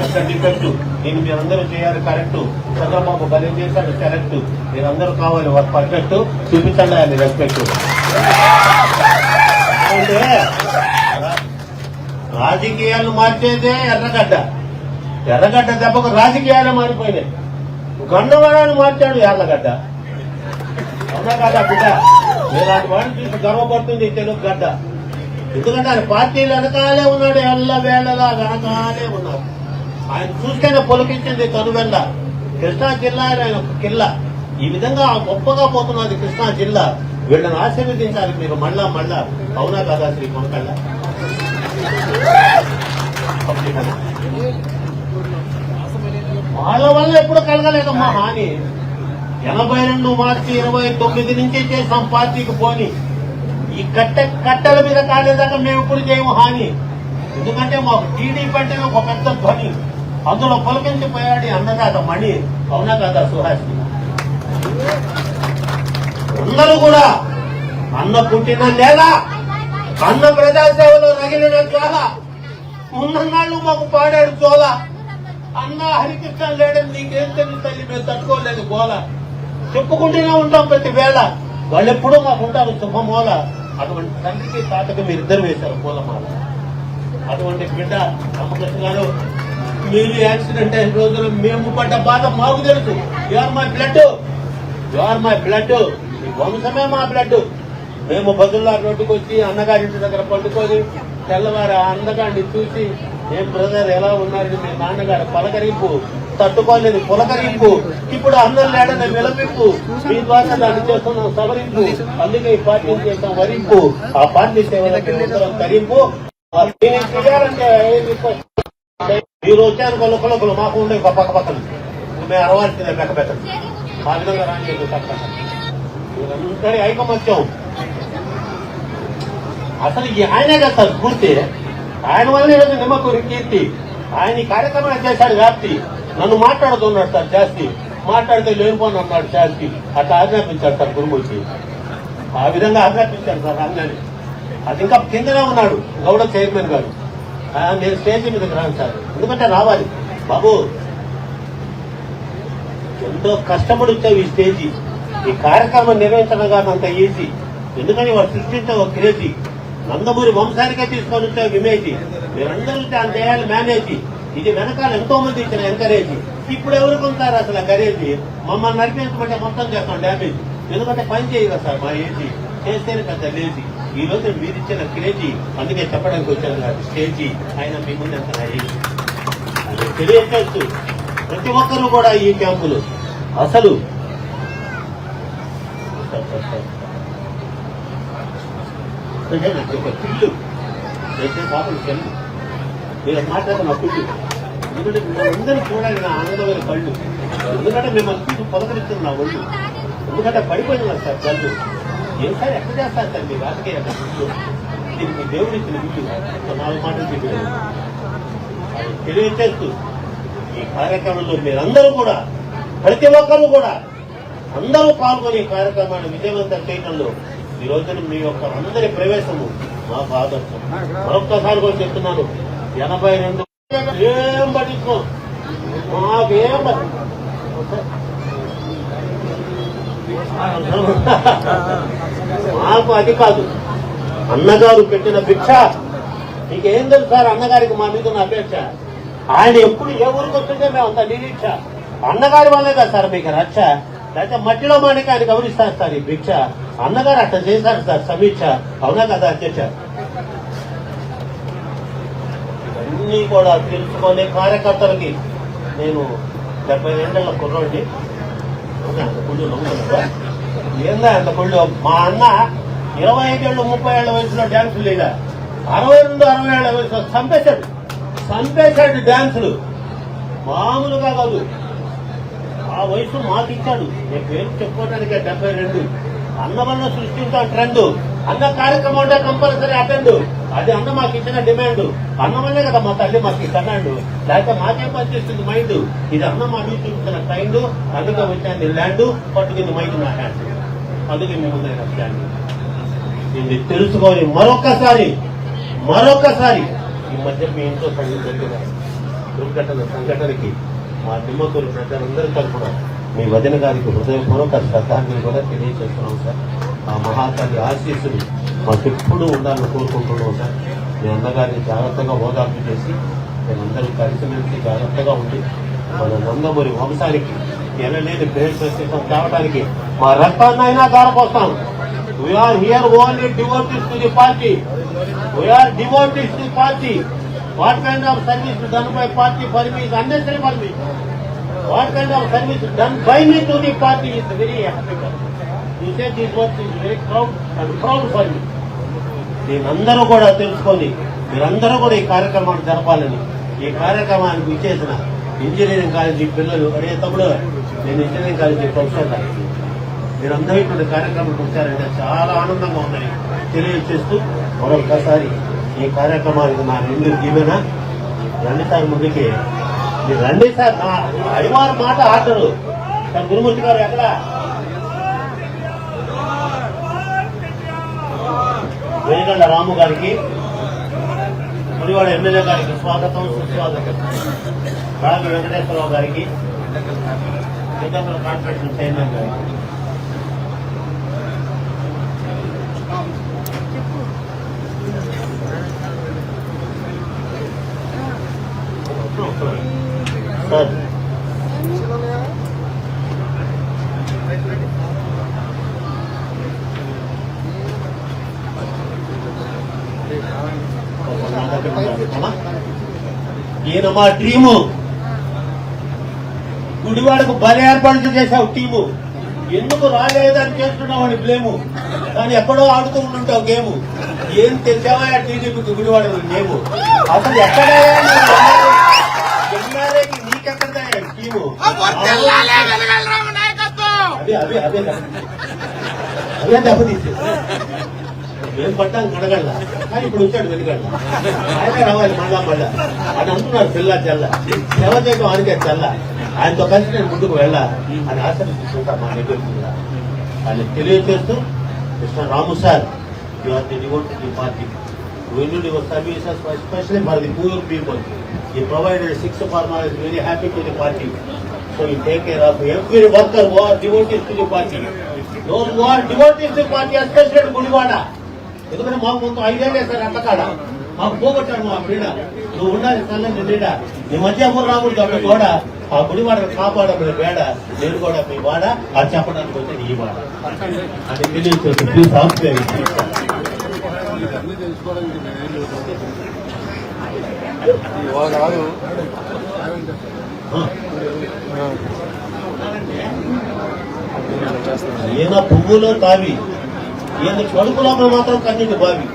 పెద్ద డిఫెక్ట్ నేను మీరందరూ చేయాలి కరెక్ట్ చంద్రబాబు బలి చేశాడు కరెక్ట్ మీరందరూ కావాలి వారు పర్ఫెక్ట్. చూపించండి ఆయన రెస్పెక్ట్ అంటే రాజకీయాలు మార్చేదే ఎర్రగడ్డ. ఎర్రగడ్డ దెబ్బకు రాజకీయాలు మారిపోయినాయి. గండవాడాన్ని మార్చాడు ఎర్రగడ్డ అవునా కదా బిడ్డ? ఇలాంటి వాడిని చూసి గర్వపడుతుంది తెలుగు గడ్డ. ఎందుకంటే ఆయన పార్టీలు వెనకాలే ఉన్నాడు ఎల్ల వేళలా వెనకాలే ఉన్నాడు. ఆయన చూస్తేనే పొలికించింది కనువెల్ల కృష్ణా జిల్లా ఆయన ఒక కిల్ల. ఈ విధంగా గొప్పగా పోతున్నది కృష్ణా జిల్లా. వీళ్ళని ఆశీర్వదించాలి మీరు మళ్ళా మళ్ళా. అవునా కదా శ్రీ కొనకళ్ళ వాళ్ళ వల్ల ఎప్పుడు కలగలేదమ్మా హాని. ఎనభై రెండు మార్చి ఇరవై తొమ్మిది నుంచి చేసాం పార్టీకి పోని. ఈ కట్టె కట్టెల మీద కాలేదాకా మేము ఇప్పుడు చేయము హాని. ఎందుకంటే మాకు టీడీపీ అంటే ఒక పెద్ద ధ్వని. అందులో పొలకించిపోయాడు అన్నదాత మణి. అవునా కదా సుహాసి? అందరూ కూడా అన్న పుట్టిన నేల అన్న ప్రజాసేవలో రగిలిన జ్వాల ఉన్ననాళ్ళు మాకు పాడాడు చోళ. అన్న హరికృష్ణ లేడని నీకేం తెలియదు తల్లి? మేము తట్టుకోలేదు గోల. చెప్పుకుంటూనే ఉంటాం ప్రతి వేళ. వాళ్ళు ఎప్పుడూ మాకు ఉంటారు శుభమూల అటువంటి తండ్రికి తాతకి మీరు ఇద్దరు వేశారు పూలమాల. అటువంటి బిడ్డ రామకృష్ణ గారు మీరు యాక్సిడెంట్ అయిన రోజులు? మేము పడ్డ బాధ మాకు తెలుసు. You are my blood you are my blood వంశమే మా బ్లడ్ మేము బదుల్లా రోడ్డుకు వచ్చి అన్నగారింటి దగ్గర పండుకొని తెల్లవారు ఆ చూసి ఏం బ్రదర్ ఎలా ఉన్నారని మీ నాన్నగారు పలకరింపు తట్టుకోలేదు పులకరింపు. ఇప్పుడు అన్నం లేడని విలపింపు మీ ద్వారా దాన్ని చేస్తున్నాం సవరింపు. అందుకే ఈ పార్టీని చేస్తాం? వరింపు. ఆ పార్టీ సేవలకు ఉత్తరం తరింపు. చేయాలంటే మీరు వచ్చారు కొల కొలకులు మాకు ఉండే పక్క పక్కన మేము అరవాల్సిందే లెక్క పెట్టండి ఆ విధంగా రాని మీరందరి ఐకమత్యం. అసలు ఈ ఆయనే కదా సార్ స్ఫూర్తి. ఆయన వల్ల ఈరోజు నిమ్మకూరి కీర్తి. ఆయన ఈ కార్యక్రమం చేశాడు వ్యాప్తి. నన్ను మాట్లాడుతున్నాడు సార్ జాస్తి. మాట్లాడితే లేనిపోను అన్నాడు శాస్తి అట్లా ఆజ్ఞాపించాడు సార్ గురుమూర్తి. ఆ విధంగా ఆజ్ఞాపించాడు సార్ ఆజ్ఞాని అది ఇంకా కిందనే ఉన్నాడు గౌడ చైర్మన్ గారు. నేను స్టేజ్ మీదకి రాను సార్. ఎందుకంటే రావాలి. బాబు ఎంతో కష్టపడి వచ్చావు ఈ స్టేజి. ఈ కార్యక్రమం నిర్వహించడం కాదు అంత ఈజీ. ఎందుకని వాడు సృష్టించే ఒక క్రేజీ? నందమూరి వంశానికే తీసుకొని వచ్చావు విమేజీ మీరందరూ దాని చేయాలి మేనేజీ. ఇది వెనకాల ఎంతో మంది ఇచ్చిన ఎంకరేజ్. ఇప్పుడు ఎవరికి ఉంటారు అసలు కరేజీ? మమ్మల్ని నడిపించమంటే మొత్తం చేస్తాం డ్యామేజ్. ఎందుకంటే పని చేయదు సార్ మా ఏజీ? చేస్తేనే పెద్ద లేజీ. ఈ రోజు మీరు ఇచ్చిన క్రేజీ. అందుకే చెప్పడానికి వచ్చాను కాదు స్టేజీ. ఆయన మీ ముందు ఎంత తెలియచేస్తూ ప్రతి ఒక్కరూ కూడా ఈ క్యాంపులు అసలు ఒక పిల్లు చేసే చెల్లు. మీరు మాట్లాడిన పిల్లు ఎందుకంటే మిమ్మల్ని చూడాలి నా ఆనందమైన కళ్ళు. ఎందుకంటే మిమ్మల్ని చూసి పొలకరిస్తుంది నా ఒళ్ళు. ఎందుకంటే పడిపోయింది కదా సార్ కళ్ళు. ఏం సార్ ఎక్కడ చేస్తారు సార్ మీ రాజకీయ కళ్ళు దీనికి మీ దేవుడు నాలుగు మాటలు చెప్పారు. తెలియచేస్తూ ఈ కార్యక్రమంలో మీరందరూ కూడా ప్రతి ఒక్కరూ కూడా అందరూ పాల్గొని కార్యక్రమాన్ని విజయవంతం చేయడంలో ఈ రోజున మీ యొక్క అందరి ప్రవేశము మాకు ఆదర్శం మరొక్కసారి కూడా చెప్తున్నాను ఎనభై రెండు ఏం పట్టించుకో మాకేం మాకు అది కాదు. అన్నగారు పెట్టిన భిక్ష. మీకేం తెలుసు సార్ అన్నగారికి మా మీద ఉన్న అపేక్ష? ఆయన ఎప్పుడు ఏ ఊరికి వస్తుంటే మేము అంత నిరీక్ష. అన్నగారి వల్లే కదా సార్ మీకు రక్ష. అయితే మట్టిలో మానికి ఆయన గమనిస్తారు సార్ ఈ భిక్ష. అన్నగారు అట్లా చేశారు సార్ సమీక్ష. అవునా కదా అధ్యక్ష? ఇవన్నీ కూడా తెలుసుకునే కార్యకర్తలకి నేను డెబ్బై రెండేళ్ళ కుర్రోడిని. అంత కుళ్ళు ఏందా అంత కుళ్ళు? మా అన్న ఇరవై ఐదేళ్ళు ముప్పై ఏళ్ళ వయసులో డ్యాన్సులు లేదా? అరవై రెండు అరవై ఏళ్ళ వయసులో చంపేశాడు. చంపేశాడు డ్యాన్సులు మామూలుగా కాదు. ఆ వయసు మాకు ఇచ్చాడు నేను పేరు చెప్పుకోవడానికి డెబ్బై రెండు. అన్నవన్న సృష్టించాం ట్రెండ్ అన్న కార్యక్రమం ఉంటే కంపల్సరీ అటెండ్ అది అన్న మాకు ఇచ్చిన డిమాండ్ అన్నమల్లే కదా మా తల్లి మాకు కన్నాడు లేకపోతే మాకేం పనిచేస్తుంది మైండ్ ఇది అన్న మా నుంచి చూపించిన టైండ్ అందుకే వచ్చాను ల్యాండ్ పట్టుకుంది మైండ్ నా హ్యాండ్ అందుకే మీ ముందైన స్టాండ్ ఇది తెలుసుకొని మరొకసారి మరొకసారి ఈ మధ్య మీ ఇంట్లో జరిగిన దుర్ఘటన సంఘటనకి మా తిమ్మకూరు ప్రజలందరూ తరఫున మీ వదిన గారికి హృదయపూర్వక శ్రద్ధాంజలి కూడా తెలియజేస్తున్నాం సార్. ఆ మహాతల్లి ఆశీస్సులు ఎప్పుడూ ఉండాలని కోరుకుంటున్నాం సార్. మీ అన్నగారిని జాగ్రత్తగా ఓదార్పు చేసి మేమందరూ కలిసిమెలిసి జాగ్రత్తగా ఉండి మన నందమూరి వంశానికి ఎనలేని పేరు ప్రస్తుతం కావడానికి మా రక్తాన్ని అయినా దారపోస్తాం we are here only devotees to the party we are devoted to party what kind of service done by party for me unnecessary for me what kind of service done by me to the party is very happy you say this work is very proud and proud for me మీరందరూ కూడా తెలుసుకొని మీరందరూ కూడా ఈ కార్యక్రమాన్ని జరపాలని ఈ కార్యక్రమానికి విచ్చేసిన ఇంజనీరింగ్ కాలేజీ పిల్లలు అరే తమ్ముడు నేను ఇంజనీరింగ్ కాలేజీ ప్రొఫెసర్ మీరందరూ ఇటువంటి కార్యక్రమానికి వచ్చారంటే చాలా ఆనందంగా ఉందని తెలియజేస్తూ మరొకసారి ఈ కార్యక్రమానికి నా రెండు దీవెన రండి సార్ ముందుకి. మీరు రండి సార్. నా అడివారు మాట ఆటరు సార్ గురుమూర్తి గారు ఎక్కడ? వేగండ రాము గారికి ముడివాడ ఎమ్మెల్యే గారికి స్వాగతం సుస్వాగతం. రాజు వెంకటేశ్వరరావు గారికి శ్రీకాకుళం కార్పొరేషన్ చైర్మన్ గారికి. సార్ ఈయన మా గుడివాడకు బలి ఏర్పాటు చేశావు టీము. ఎందుకు రాలేదని చేస్తున్నావు అని బ్లేము. కానీ ఎక్కడో ఆడుతూ ఉంటుంటావు గేము. ఏం తెలిసావా టీడీపీకి గుడివాడ గేమ్ అసలు ఎక్కడ అదే అదే అదే అదే దెబ్బతీసి మేము పడ్డాం కడగళ్ళ కానీ ఇప్పుడు వచ్చాడు వెనుగళ్ళ ఆయన రావాలి మళ్ళా మళ్ళా. అని అంటున్నారు పిల్ల చెల్ల సేవ చేయడం ఆయనకే చెల్ల ఆయనతో కలిసి నేను ముందుకు వెళ్ళా. అని ఆశీర్వదిస్తుంటా మా దగ్గర ఆయన తెలియజేస్తూ Krishna Ramu sir you are the devote the party you your services especially for the poor people you provided six farmers is very happy to the party so you take care of every worker who are devotees to the party those who are devotees to the party especially at Gudivada ఎందుకంటే మాకు మొత్తం ఐదేళ్ళే sir అంతకాడ మాకు పోగొట్టాడు మా క్రీడ నువ్వు ఉండాలి చల్లని క్రీడ నీ మధ్య ఎవరు రాకూడదు అక్కడ కూడా ఆ గుడివాడను కాపాడమని వేడ నేను కూడా మీ వాడ అది చెప్పడానికి వచ్చే ఈ వాడ అది ప్లీజ్ ఆఫ్ ఇవాళ కాదు ఈయన పువ్వులో తావి ఈయన కడుపులో మాత్రం కన్నీటి బావి.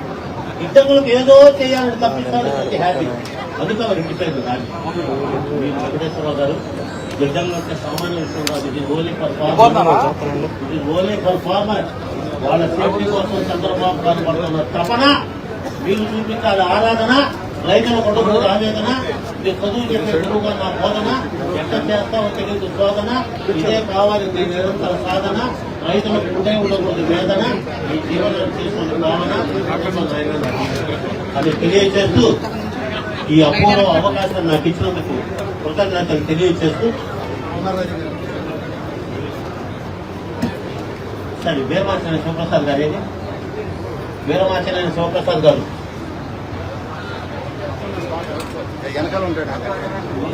ఇద్దరులకు ఏదో చేయాలని తప్పిస్తాడు హ్యాపీ అందుకే వారు ఇండిపెండెంట్ రాలి మీ వెంకటేశ్వరరావు గారు ఉంటే సామాన్య విషయం కాదు ఇది ఓన్లీ ఫర్ ఫార్మర్. ఇది ఓన్లీ ఫర్ ఫార్మర్. వాళ్ళ సేఫ్టీ కోసం చంద్రబాబు గారు పడుతున్న తపన మీరు చూపించాలి ఆరాధన. రైతుల కొడుకు ఆవేదన ఇది చదువు చెప్పే గురువుగా నా బోధన ఎట్ట చేస్తామో తెలియదు శోధన ఇదే కావాలి మీ నిరంతర సాధన రైతులకు ఉండే ఉండకూడదు వేదన ఈ జీవనం తీసుకున్న భావన అది తెలియజేస్తూ ఈ అపూర్వ అవకాశం నాకు ఇచ్చినందుకు కృతజ్ఞతలు తెలియజేస్తూ సరే వీరమాచరణ శివప్రసాద్ గారు ఏది? వీరమాచరణ శివప్రసాద్ గారు. వెనకాల ఉంటాడు.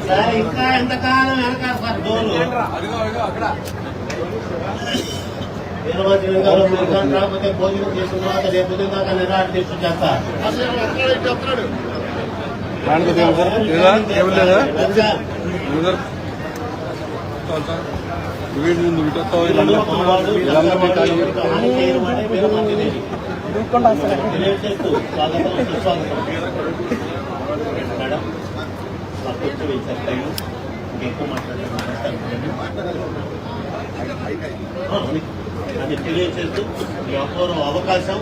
సార్ ఇంకా ఎంతకాలం వెనకాల సార్? డోలు రాకపోతే భోజనం చేసిన తర్వాత రేపు ఉదయం దాకా నిరాట తీసుకు చేస్తా. దానికి దేవుడు సార్ లేదా ఎవరు లేదా ఎవరు సార్ వీడి ముందు విటొస్తావు వీళ్ళందరూ వీళ్ళందరూ మీ ఖాళీ తెలియజేస్తూ స్వాగతం మాకు వచ్చి వేసారు ఇంకెక్కువ అది తెలియచేస్తూ వ్యాపారం అవకాశం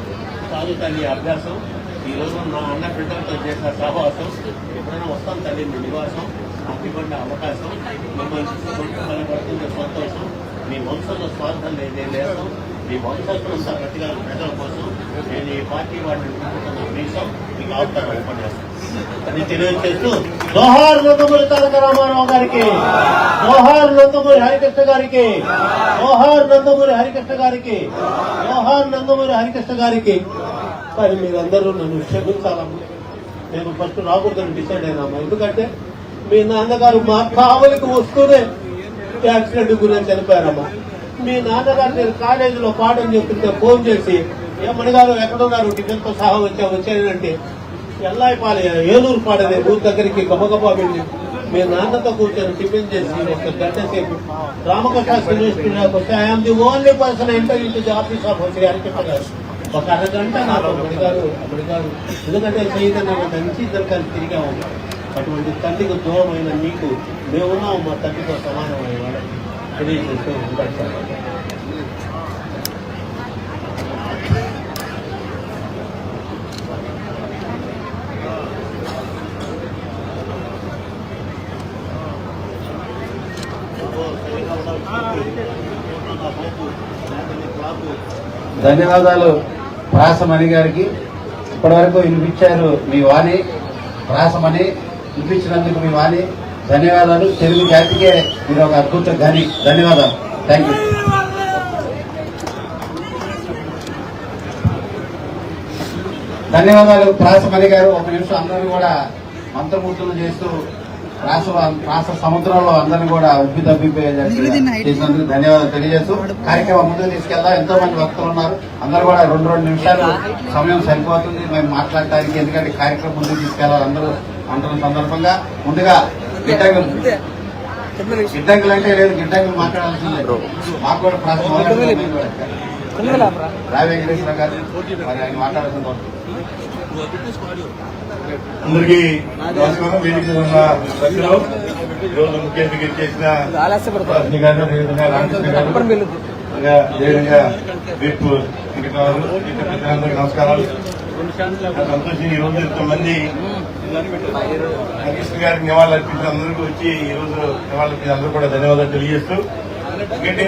కాదు తల్లి అభ్యాసం. ఈ రోజు నా అన్న బిడ్డలతో చేసిన సహవాసం. ఎప్పుడైనా వస్తాను తల్లి నివాసం. అటువంటి అవకాశం. మిమ్మల్ని చూసుకుంటూ పడుతుంది సంతోషం. మీ వంశంలో స్వార్థం లేదే లేదు. మీ వంశస్థులంతా గట్టిగా ప్రజల కోసం నేను ఈ పార్టీ వాడిని చూసుకుంటున్న మీసం మీకు అవకాశం చేస్తాను. అని తెలియజేస్తూ జోహార్ నందమూరి తారక రామారావు గారికి జోహార్ నందమూరి హరికృష్ణ గారికి జోహార్ నందమూరి హరికృష్ణ గారికి జోహార్ నందమూరి హరికృష్ణ గారికి. మరి మీరందరూ నన్ను క్షమించాలమ్మా. నేను ఫస్ట్ రాకూడదని డిసైడ్ అయినామా ఎందుకంటే మీ నాన్నగారు మా కావలికి వస్తూనే యాక్సిడెంట్ గురించి చనిపోయారమ్మా. మీ నాన్నగారు నేను కాలేజీలో పాఠం చెప్తుంటే ఫోన్ చేసి ఏమని గారు ఎక్కడున్నారు? టిఫిన్తో సహా వచ్చా వచ్చానంటే ఎల్లాయిపాలె ఏలూరు పాడనే ఊరి దగ్గరికి గబగబా వెళ్ళి మీ నాన్నతో కూర్చొని టిఫిన్ చేసి ఒక గంట సేపు రామకృష్ణ యూనివర్సిటీలోకి వస్తే I'm the only person enter ఇంటి ఆఫీస్ ఆఫ్ వచ్చి హరికృష్ణ ఒక అరగంట నాకు అమ్మడిగారు అమ్మడిగారు ఎందుకంటే చైతన్య మంచి ఇద్దరు కలిసి తిరిగాము అటువంటి తల్లికి దూరమైన మీకు మేమున్నాము మా తల్లితో సమానమైన తెలియజేస్తూ ఉంటాడు సార్ ధన్యవాదాలు. ప్రాసమణి గారికి ఇప్పటివరకు వినిపించారు మీ వాణి. ప్రాసమణి వినిపించినందుకు మీ వాణి. ధన్యవాదాలు. తెలుగు జాతికే మీరు ఒక అద్భుత ఘని ధన్యవాదాలు. థ్యాంక్ యూ ధన్యవాదాలు. ప్రాసమణి గారు ఒక నిమిషం అందరూ కూడా మంత్రమూర్తులు చేస్తూ ప్రాస ప్రాస సముద్రంలో అందరిని కూడా ఉబ్బి తప్పిపోయేటట్టు చేసినందుకు ధన్యవాదాలు తెలియజేస్తూ కార్యక్రమం ముందుకు తీసుకెళ్దాం. ఎంతో మంది భక్తులు ఉన్నారు. అందరూ కూడా రెండు రెండు నిమిషాలు సమయం సరిపోతుంది. మేము మాట్లాడటానికి ఎందుకంటే కార్యక్రమం ముందుకు తీసుకెళ్ళాలి అందరూ అంటున్న సందర్భంగా. ముందుగా గిడ్డంగులు. అంటే లేదు గిడ్డంగులు మాట్లాడాల్సిందే మాకు కూడా ప్రాస రావి వెంకటేశ్వర గారు మరి ఆయన మాట్లాడాల్సింది అందరికీ నమస్కారం. వేదిక మీద ఉన్న సభ్యులు ఈరోజు ముఖ్య చేసిన రజనీ గారు అదేవిధంగా రామకృష్ణ గారు అదేవిధంగా వీపు వెంకటరావు నమస్కారాలు. చాలా సంతోషం ఈ రోజు ఇంతమంది కృష్ణ గారికి నివాళులు అర్పించిన అందరికీ వచ్చి ఈ రోజు నివాళులు అర్పించిన అందరూ కూడా ధన్యవాదాలు తెలియజేస్తూ ఎందుకంటే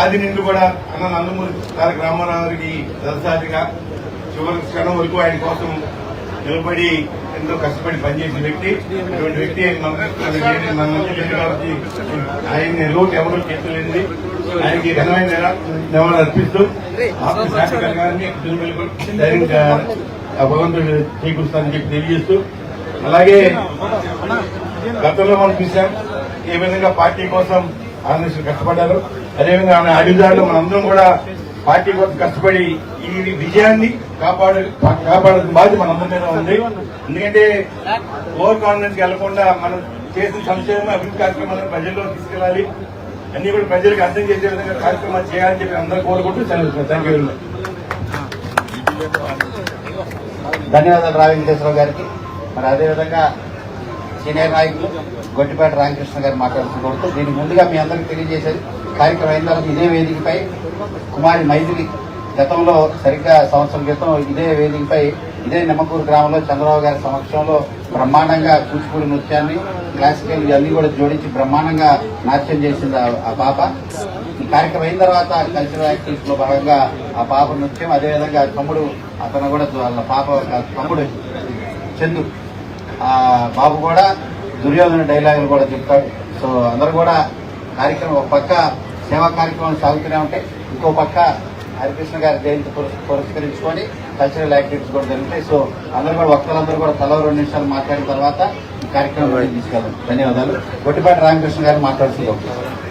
ఆది నుండి కూడా అన్న నందమూరి తారక రామారావు గారికి చివరి క్షణం వరకు ఆయన కోసం నిలబడి ఎంతో కష్టపడి పనిచేసిన వ్యక్తి. అటువంటి వ్యక్తి ఆయన లోటు ఎవరు చెప్పలేనిది ఆయనకి ఘనమైన నివాళులు అర్పిస్తూ ధైర్యంగా భగవంతుడు చేకూరుస్తానని చెప్పి తెలియజేస్తూ అలాగే గతంలో మనం చూసాం ఏ విధంగా పార్టీ కోసం ఆంధ్రప్రదేశ్ కష్టపడ్డారు. అదేవిధంగా ఆమె అడిగారులో మనందరం కూడా పార్టీ కోసం కష్టపడి ఈ విజయాన్ని కాపాడు కాపాడాల్సిన బాధ్యత మనందరి మీద ఉంది. ఎందుకంటే ఓవర్ కాన్ఫిడెన్స్ వెళ్ళకుండా మనం చేసిన సంక్షేమ అభివృద్ధి కార్యక్రమాలను ప్రజల్లో తీసుకెళ్ళాలి. అన్ని కూడా ప్రజలకు అర్థం చేసే విధంగా కార్యక్రమాలు చేయాలని చెప్పి అందరూ కోరుకుంటూ సెలవు థ్యాంక్ యూ వెరీ మచ్ ధన్యవాదాలు రావి వెంకటేశ్వరరావు గారికి. మరి అదేవిధంగా సీనియర్ నాయకులు గొట్టిపేట రామకృష్ణ గారు మాట్లాడుతూ దీనికి ముందుగా మీ అందరికీ తెలియజేసేది కార్యక్రమం అయిన తర్వాత ఇదే వేదికపై కుమారి మైథిలి గతంలో సరిగ్గా సంవత్సరం క్రితం ఇదే వేదికపై ఇదే నిమ్మకూరు గ్రామంలో చంద్రబాబు గారి సమక్షంలో బ్రహ్మాండంగా కూచిపూడి నృత్యాన్ని క్లాసికల్ ఇవన్నీ కూడా జోడించి బ్రహ్మాండంగా నాట్యం చేసింది ఆ- పాప. ఈ కార్యక్రమం అయిన తర్వాత కల్చరల్ యాక్టివిటీస్లో భాగంగా ఆ పాప నృత్యం అదేవిధంగా తమ్ముడు అతను కూడా వాళ్ళ పాప తమ్ముడు చందు. ఆ బాబు కూడా దుర్యోధన డైలాగులు కూడా చెప్తాడు. సో అందరు కూడా కార్యక్రమం ఒక పక్క సేవా కార్యక్రమాలు సాగుతూనే ఉంటాయి ఇంకో పక్క హరికృష్ణ గారి జయంతి పురస్- పురస్కరించుకొని కల్చరల్ యాక్టివిటీస్ కూడా జరుగుతాయి. సో అందరూ కూడా వక్తలందరూ కూడా తల రెండు నిమిషాలు మాట్లాడిన తర్వాత కార్యక్రమం తీసుకెళ్దాం. ధన్యవాదాలు. గొట్టిపాటి రామకృష్ణ గారు మాట్లాడుతున్నారు.